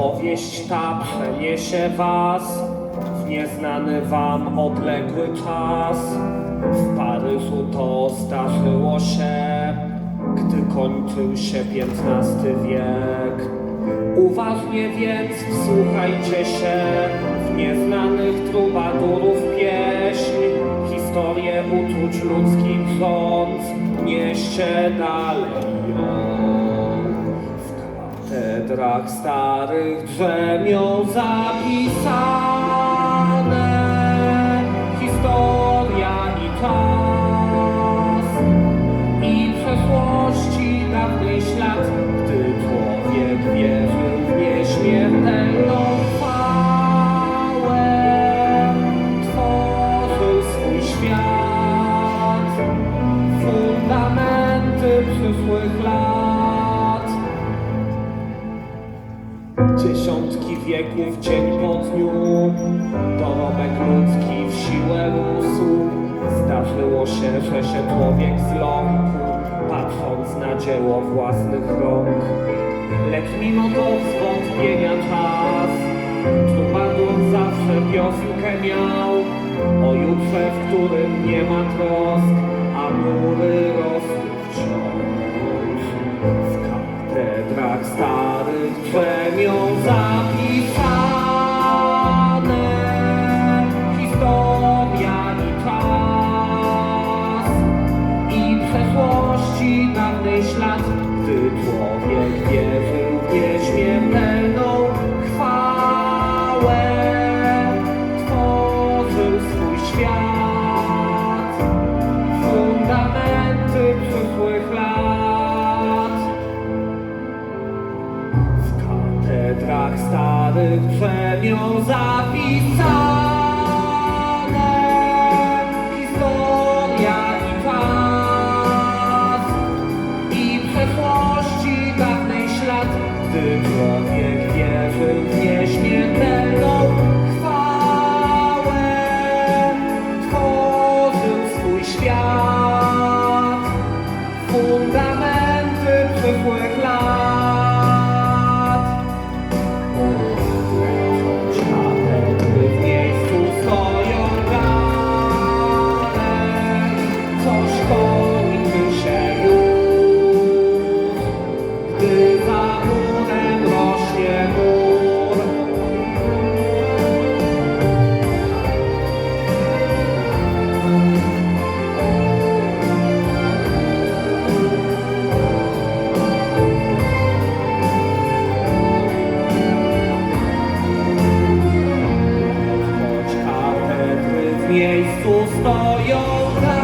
Opowieść ta przeniesie was w nieznany wam odległy czas. W Paryżu to zdarzyło się, gdy kończył się XV wiek. Uważnie więc wsłuchajcie się w nieznanych trubadurów pieśń. Historię uczuć ludzkich rząd nieście dalej katedrach starych drzemią zapisane wieków dzień po dniu. Dorobek ludzki w siłę rósł. Zdarzyło się, że się człowiek zląkł Patrząc na dzieło własnych rąk. Lecz mimo to zwątpienia czas Trubadur zawsze piosenkę miał. O jutrze, w którym nie ma trosk A mury rosły wciąż w katedrach starych drzemią zapisane gdy człowiek wierzył w nieśmiertelną chwałę, tworzył swój świat, fundamenty przyszłych lat. W katedrach starych drzemią zapisane gdy człowiek wierzył w nieśmiertelną Stoją dalej,